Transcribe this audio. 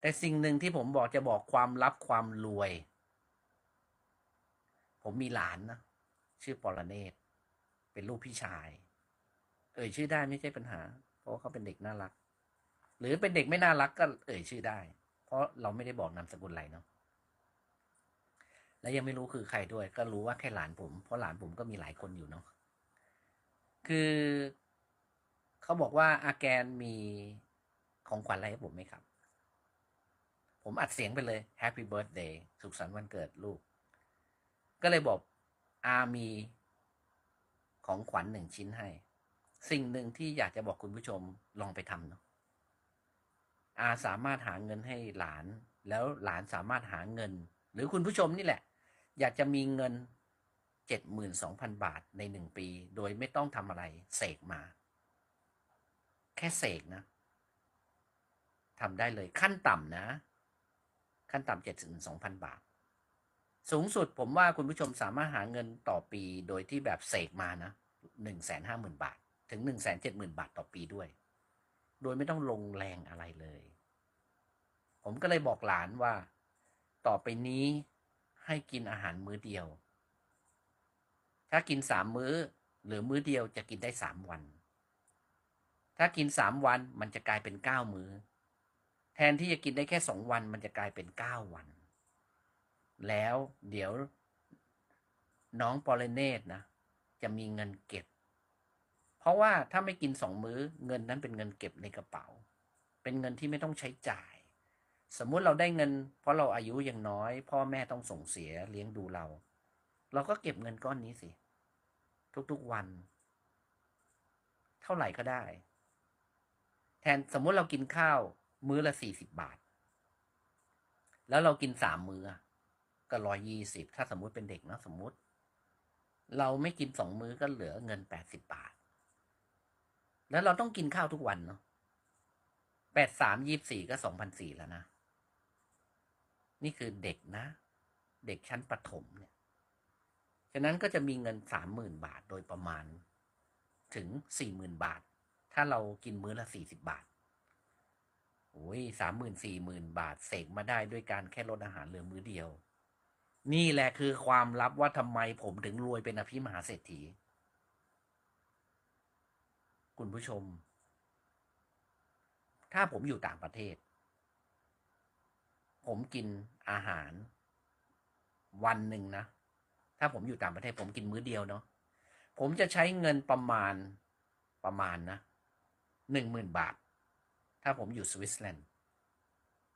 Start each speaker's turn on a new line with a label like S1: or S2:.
S1: แต่สิ่งหนึ่งที่ผมบอกจะบอกความลับความรวย ผมมีหลานนะ ชื่อปรเนศเป็นลูกพี่ชาย เอ่ยชื่อได้ไม่ใช่ปัญหา เพราะเขาเป็นเด็กน่ารัก หรือเป็นเด็กไม่น่ารักก็เอ่ยชื่อได้ เพราะเราไม่ได้บอกนามสกุลอะไรเนาะและยังไม่รู้คือใครด้วย ก็รู้ว่าแค่หลานผม เพราะหลานผมก็มีหลายคนอยู่เนาะคือเขาบอกว่าอาแกนมีของขวัญอะไรให้ผมไหมครับ ผมอัดเสียงไปเลย Happy Birthday สุขสันต์วันเกิดลูก ก็เลยบอกอามีของขวัญหนึ่งชิ้นให้ สิ่งหนึ่งที่อยากจะบอกคุณผู้ชมลองไปทำเนาะอาสามารถหาเงินให้หลาน แล้วหลานสามารถหาเงิน หรือคุณผู้ชมนี่แหละ อยากจะมีเงินเจ็ดหมื่นสองพันบาทในหนึ่งปี โดยไม่ต้องทำอะไร เสกมา แค่เสกนะทำได้เลยขั้นต่ำนะ ขั้นต่ำเจ็ดถึงสองพันบาท สูงสุดผมว่าคุณผู้ชมสามารถหาเงินต่อปีโดยที่แบบเสกมานะหนึ่งแสนห้าหมื่นบาท ถึงหนึ่งแสนเจ็ดหมื่นบาทต่อปีด้วย โดยไม่ต้องลงแรงอะไรเลย ผมก็เลยบอกหลานว่า ต่อไปนี้ให้กินอาหารมื้อเดียว ถ้ากินสามมื้อ หรือมื้อเดียวจะกินได้สามวัน ถ้ากินสามวันมันจะกลายเป็นเก้ามื้อ แทนที่จะกินได้แค่สองวัน มันจะกลายเป็นเก้าวัน แล้วเดี๋ยวน้องปอลเนตนะ จะมีเงินเก็บ เพราะว่าถ้าไม่กินสองมื้อ เงินนั้นเป็นเงินเก็บในกระเป๋า เป็นเงินที่ไม่ต้องใช้จ่าย สมมุติเราได้เงิน เพราะเราอายุยังน้อย พ่อแม่ต้องส่งเสียเลี้ยงดูเรา เราก็เก็บเงินก้อนนี้สิ ทุกๆวัน เท่าไหร่ก็ได้ แทนสมมุติเรากินข้าว มื้อละสี่สิบบาท แล้วเรากินสามมื้อ ก็ร้อยยี่สิบถ้าสมมุติเป็นเด็กนะสมมุติ เราไม่กินสองมื้อก็เหลือเงินแปดสิบบาท แล้วเราต้องกินข้าวทุกวันเนาะแปดสามยี่สี่ก็สองพันสี่แล้วนะ นี่คือเด็กนะ เด็กชั้นประถมเนี่ย ฉะนั้นก็จะมีเงินสามหมื่นบาทโดยประมาณ ถึงสี่หมื่นบาท ถ้าเรากินมื้อละสี่สิบบาท โอ้ยสามหมื่นสี่หมื่นบาทเสกมาได้ด้วยการแค่ลดอาหารเหลือมื้อเดียว นี่แหละคือความลับว่าทำไมผมถึงรวยเป็นอภิมหาเศรษฐี คุณผู้ชม ถ้าผมอยู่ต่างประเทศ ผมกินอาหาร วันหนึ่งนะ ถ้าผมอยู่ต่างประเทศ ผมกินมื้อเดียวเนาะผมจะใช้เงินประมาณประมาณนะหนึ่งหมื่นบาท ถ้าผมอยู่สวิตเซอร์แลนด์